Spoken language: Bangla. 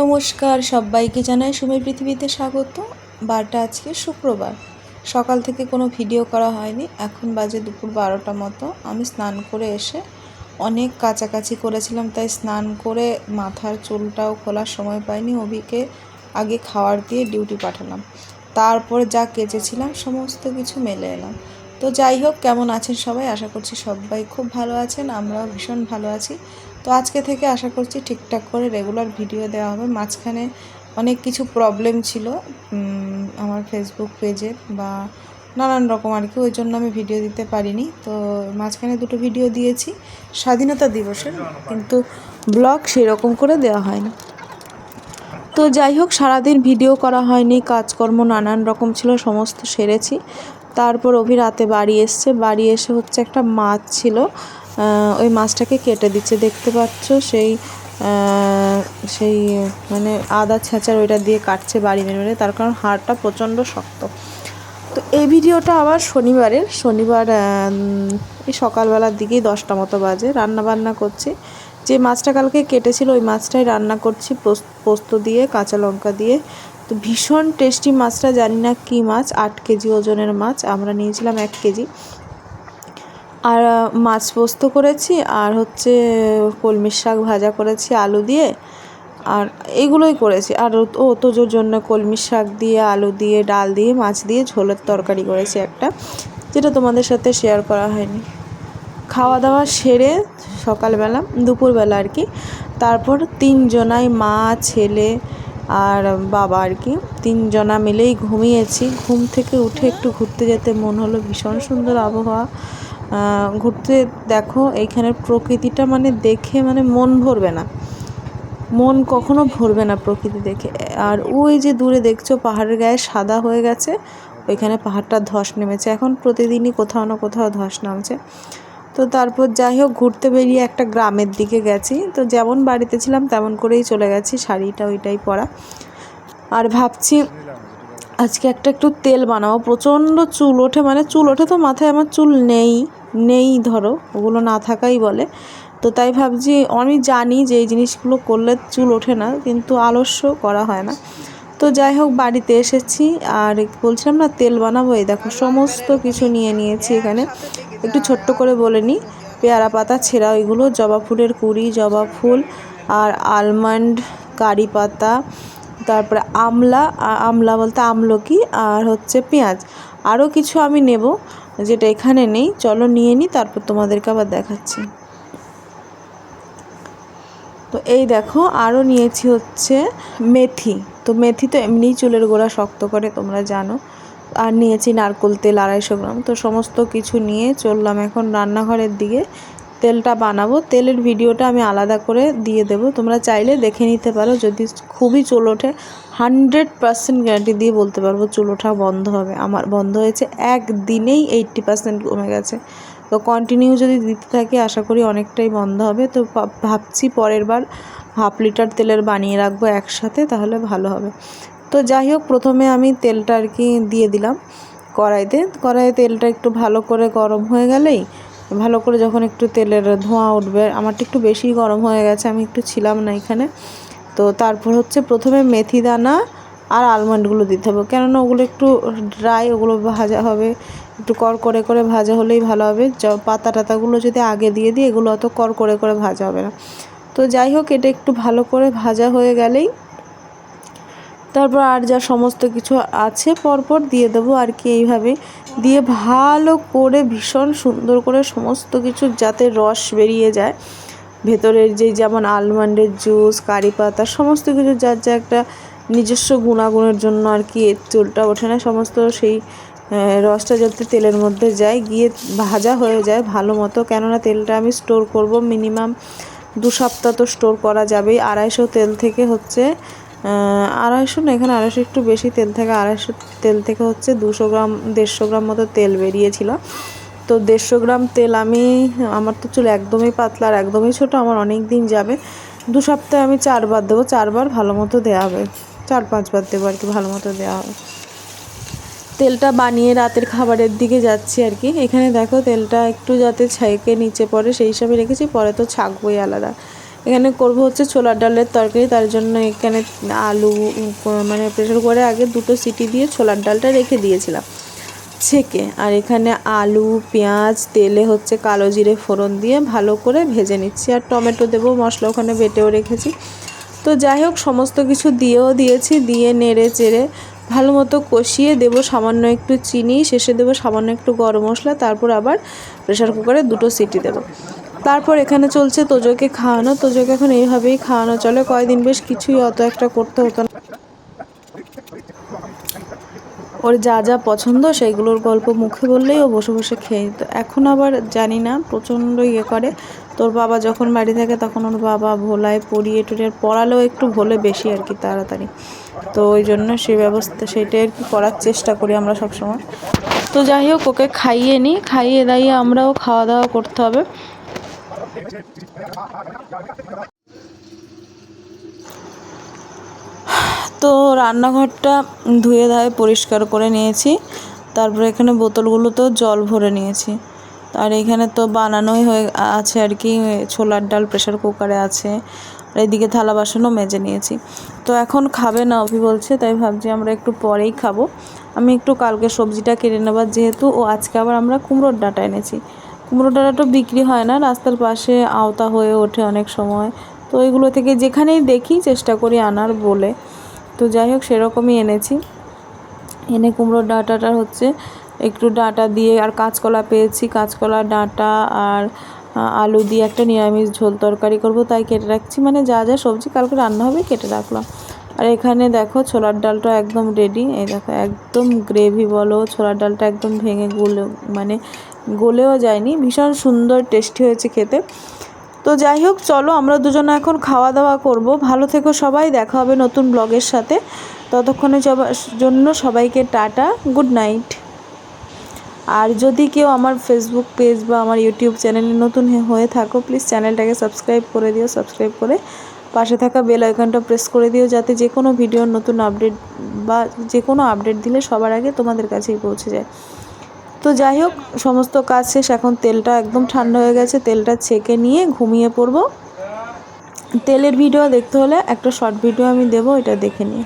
নমস্কার, সবাইকে জানাই সুমের পৃথিবীতে স্বাগত। বারটা আজকে শুক্রবার। সকাল থেকে কোনো ভিডিও করা হয়নি। এখন বাজে দুপুর বারোটা মতো। আমি স্নান করে এসে অনেক কাছাকাছি করেছিলাম, তাই স্নান করে মাথার চুলটাও খোলার সময় পাইনি। অভিকে আগে খাওয়ার দিয়ে ডিউটি পাঠালাম। তারপর যা কেচেছিলাম, সমস্ত কিছু মেলে এলাম। তো যাই হোক, কেমন আছেন সবাই? আশা করছি সবাই খুব ভালো আছেন। আমরাও ভীষণ ভালো আছি। তো আজকে থেকে আশা করছি ঠিকঠাক করে রেগুলার ভিডিও দেওয়া হবে। মাঝখানে অনেক কিছু প্রবলেম ছিল আমার ফেসবুক পেজে বা নানান রকম আর কি, ওই জন্য আমি ভিডিও দিতে পারিনি। তো মাঝখানে দুটো ভিডিও দিয়েছি, স্বাধীনতা দিবসের, কিন্তু ব্লগ সেরকম করে দেওয়া হয়নি। তো যাই হোক, সারাদিন ভিডিও করা হয়নি, কাজকর্ম নানান রকম ছিল, সমস্ত সেরেছি। তারপর অভি রাতে বাড়ি এসছে, বাড়ি এসে হচ্ছে একটা মাছ ছিল ওই মাছটাকে কেটে দিচ্ছে। দেখতে পাচ্ছ সেই সেই মানে আদা ছেঁচার ওইটা দিয়ে কাটছে বাড়ি মেরে। মেরে তার কারণ হাড়টা প্রচণ্ড শক্ত। তো এই ভিডিওটা আবার শনিবারের। শনিবার এই সকালবেলার দিকেই দশটা মতো বাজে। রান্না বান্না করছি। যে মাছটা কালকে কেটেছিল, ওই মাছটাই রান্না করছি পোস- পোস্ত দিয়ে, কাঁচা লঙ্কা দিয়ে। তো ভীষণ টেস্টি মাছটা। জানি না কী মাছ, আট কেজি ওজনের মাছ। আমরা নিয়েছিলাম এক কেজি। আর মাছ পোস্ত করেছি আর হচ্ছে কলমির শাক ভাজা করেছি, আলু দিয়ে। আর এগুলোই করেছি। আর ও- তোজোর জন্য কলমির শাক দিয়ে, আলু দিয়ে, ডাল দিয়ে, মাছ দিয়ে ঝোলের তরকারি করেছি একটা, যেটা তোমাদের সাথে শেয়ার করা হয়নি। খাওয়া দাওয়া সেরে সকালবেলা, দুপুরবেলা আর কি। তারপর তিনজনাই মা, ছেলে আর বাবা আর কি, তিনজনা মিলেই ঘুমিয়েছি। ঘুম থেকে উঠে একটু ঘুরতে যেতে মন হলো, ভীষণ সুন্দর আবহাওয়া। ঘুরতে দেখো, এইখানের প্রকৃতিটা মানে দেখে মানে মন ভরবে না। মন কখনো ভরবে না প্রকৃতি দেখে। আর ওই যে দূরে দেখছ, পাহাড়ের গায়ে সাদা হয়ে গেছে, ওইখানে পাহাড়টা ধস নেমেছে। এখন প্রতিদিনই কোথাও না কোথাও ধস নামছে। তো তারপর যাই হোক, ঘুরতে বেরিয়ে একটা গ্রামের দিকে গেছি। তো যেমন বাড়িতে ছিলাম, তেমন করেই চলে গেছি, শাড়িটা ওইটাই পরা। আর ভাবছি আজকে একটা একটু তেল বানাবো। প্রচণ্ড চুল ওঠে মানে চুল ওঠে তো মাথায়, আমার চুল নেই নেই ধরো, ওগুলো না থাকাই বলে। তো তাই ভাবছি, আমি জানি যে এই জিনিসগুলো করলে চুল ওঠে না, কিন্তু আলস্য করা হয় না। তো যাই হোক, বাড়িতে এসেছি, আর বলছিলাম না, তেল বানাবো, এই দেখো, সমস্ত কিছু নিয়ে নিয়েছি এখানে। একটু ছোট্ট করে বলে নিই, পেয়ারা পাতা, ছেঁড়া, ওইগুলো, জবা ফুলের কুড়ি, জবা ফুল, আর আলমন্ড কারি পাতা তারপরে আমলা আমলা বলতে আমলকি আর হচ্ছে পেঁয়াজ। আরও কিছু আমি নেব যেটা এখানে নেই। চলো নিয়ে নিই, তারপর তোমাদেরকে আবার দেখাচ্ছি। তো এই দেখো, আরও নিয়েছি হচ্ছে মেথি। তো মেথি তো এমনিই চুলের গোড়া শক্ত করে, তোমরা জানো। আর নিয়েছি নারকোল তেল আড়াইশো গ্রাম। তো সমস্ত কিছু নিয়ে চললাম এখন রান্নাঘরের দিকে। তেলটা বানাবো। তেলের ভিডিওটা আমি আলাদা করে দিয়ে দেবো। তোমরা চাইলে দেখে নিতে পারো, যদি খুবই চুল ওঠে। হানড্রেড পার্সেন্ট গ্যারান্টি দিয়ে বলতে পারব, চুল ওঠা বন্ধ হবে। আমার বন্ধ হয়েছে একদিনেই এইট্টি পার্সেন্ট কমে গেছে। তো কন্টিনিউ যদি দিতে থাকি, আশা করি অনেকটাই বন্ধ হবে। তো ভাবছি পরের বার হাফ লিটার তেলের বানিয়ে রাখব একসাথে, তাহলে ভালো হবে। তো যাই হোক, প্রথমে আমি তেলটা আর কি দিয়ে দিলাম কড়াইতে। কড়াইয়ে তেলটা একটু ভালো করে গরম হয়ে গেলেই ভালো করে যখন একটু তেলের ধোঁয়া উঠবে, আমারটা একটু বেশি গরম হয়ে গেছে, আমি একটু ছিলাম না এখানে। তো তারপর হচ্ছে প্রথমে মেথি দানা আর আলমন্ডগুলো দিতে হবে, কেননা ওগুলো একটু ড্রাই ওগুলো ভাজা হবে। একটু কর করে করে ভাজা হলেই ভালো হবে। পাতা টাতাগুলো যদি আগে দিয়ে দিই, এগুলো অত কর করে করে ভাজা হবে না। তো যাই হোক, এটা একটু ভালো করে ভাজা হয়ে গেলেই তারপর আর যা সমস্ত কিছু আছে পরপর দিয়ে দেবো আর কি এইভাবে। দিয়ে ভালো করে ভীষণ সুন্দর করে সমস্ত কিছু যাতে রস বেরিয়ে যায়। ভেতরের যে যেমন আলমন্ডের জুস কারি পাতা, সমস্ত কিছু যার যা একটা নিজস্ব গুণাগুণের জন্য আর কি এর চুলটা ওঠে না, সমস্ত সেই রসটা যাতে তেলের মধ্যে যায়, গিয়ে ভাজা হয়ে যায় ভালো মতো। কেননা তেলটা আমি স্টোর করব মিনিমাম দু সপ্তাহ তো স্টোর করা যাবেই। আড়াইশো তেল থেকে হচ্ছে আড়াইশো না, এখানে আড়াইশো, একটু বেশি তেল থেকে, আড়াইশো তেল থেকে হচ্ছে দুশো গ্রাম, দেড়শো গ্রাম মতো তেল বেরিয়েছিল। তো দেড়শো গ্রাম তেল আমি, আমার তো চুল একদমই পাতলা আর একদমই ছোটো, আমার অনেক দিন যাবে। দু সপ্তাহে আমি চারবার দেবো, চারবার ভালো মতো দেওয়া হবে। চার, পাঁচবার দেবো আর কি, ভালো মতো দেওয়া হবে। তেলটা বানিয়ে রাতের খাবারের দিকে যাচ্ছি আর কি। এখানে দেখো তেলটা একটু যাতে ছেঁকে নিচে পড়ে, সেই হিসাবে রেখেছি, পরে তো ছাঁকবোই আলাদা। এখানে করব হচ্ছে ছোলার ডালের তরকারি, তার জন্য এখানে আলু মানে প্রেশার কুকারে আগে দুটো সিটি দিয়ে ছোলার ডালটা রেখে দিয়েছিলাম ছেঁকে। আর এখানে আলু, পেঁয়াজ, তেলে হচ্ছে কালো জিরে ফোড়ন দিয়ে ভালো করে ভেজে নিচ্ছি। আর টমেটো দেবো, মশলা ওখানে বেটেও রেখেছি। তো যাই হোক, সমস্ত কিছু দিয়েও দিয়েছি, দিয়ে নেড়ে চেড়ে ভালো মতো কষিয়ে দেবো সামান্য একটু চিনি, শেষে দেবো সামান্য একটু গরম মশলা, তারপর আবার প্রেশার কুকারে দুটো সিটি দেবো। তারপর এখানে চলছে তোজোকে খাওয়ানো। তোজোকে এখন এইভাবেই খাওয়ানো চলে। কয়দিন বেশ কিছুই অত একটা করতে হতো না। ওর যা যা পছন্দ সেইগুলোর গল্প মুখে বললেই ও বসে বসে খেয়ে নিত। এখন আবার জানি না, প্রচণ্ড ইয়ে করে। তোর বাবা যখন বাড়ি থাকে তখন ওর বাবা ভোলায় পড়িয়ে টড়িয়ে পড়ালেও একটু ভোলে বেশি আর কি তাড়াতাড়ি। তো ওই জন্য সেই ব্যবস্থা, সেটাই আর কি করার চেষ্টা করি আমরা সবসময়। তো যাই হোক, ওকে খাইয়ে নিই। খাইয়ে দাইয়ে আমরাও খাওয়া দাওয়া করতে হবে। তো রান্নাঘরটা ধুয়ে ধায়ে পরিষ্কার করে নিয়েছি। তারপরে এখানে বোতলগুলোতেও জল ভরে নিয়েছি। আর এখানে তো বানানোই হয়ে আছে আর কি, ছোলার ডাল প্রেশার কুকারে আছে। আর এদিকে থালা বাসনও মেজে নিয়েছি। তো এখন খাবে না অভি বলছে, তাই ভাবছি আমরা একটু পরেই খাব। আমি একটু কালকে সবজিটা কেটে নেবার, যেহেতু ও আজকে আবার আমরা কুমড়োর ডাঁটা এনেছি। কুমড়োর ডাঁটাটা বিক্রি হয় না, রাস্তার পাশে আওতা হয়ে ওঠে অনেক সময়। তো এগুলো থেকে যেখানেই দেখি চেষ্টা করি আনার বলে। তো যাই হোক, সেরকমই এনেছি। এনে কুমড়োর ডাঁটাটা হচ্ছে একটু ডাঁটা দিয়ে আর কাঁচকলা পেয়েছি। কাঁচকলা, ডাঁটা আর আলু দিয়ে একটা নিরামিষ ঝোল তরকারি করব। তাই কেটে রাখছি। মানে যা যা সবজি কালকে রান্না হবে কেটে রাখলাম। আর এখানে দেখো ছোলার ডালটা একদম রেডি এই দেখো, একদম গ্রেভি বলো, ছোলার ডালটা একদম ভেঙে গুলো মানে গলেও যায়নি। ভীষণ সুন্দর টেস্টি হয়েছে খেতে। তো যাই হোক, চলো আমরা দুজনে এখন খাওয়া দাওয়া করব। ভালো থেকো সবাই, দেখা হবে নতুন ব্লগের সাথে। ততক্ষণে জন্য সবাইকে টাটা গুড নাইট আর যদি কেউ আমার ফেসবুক পেজ বা আমার ইউটিউব চ্যানেলে নতুন হয়ে থাকো প্লিজ চ্যানেলটাকে সাবস্ক্রাইব করে দিও সাবস্ক্রাইব করে পাশে থাকা বেল আইকনটা প্রেস করে দিও, যাতে যে কোনো ভিডিওর নতুন আপডেট বা যে কোনো আপডেট দিলে সবার আগে তোমাদের কাছেই পৌঁছে যায়। তো যাই হোক, সমস্ত কাজ শেষ। এখন তেলটা একদম ঠান্ডা হয়ে গেছে। তেলটা ছেঁকে নিয়ে ঘুমিয়ে পড়ব। তেলের ভিডিও দেখতে হলে একটা শর্ট ভিডিও আমি দেবো এটা দেখে নিয়ে।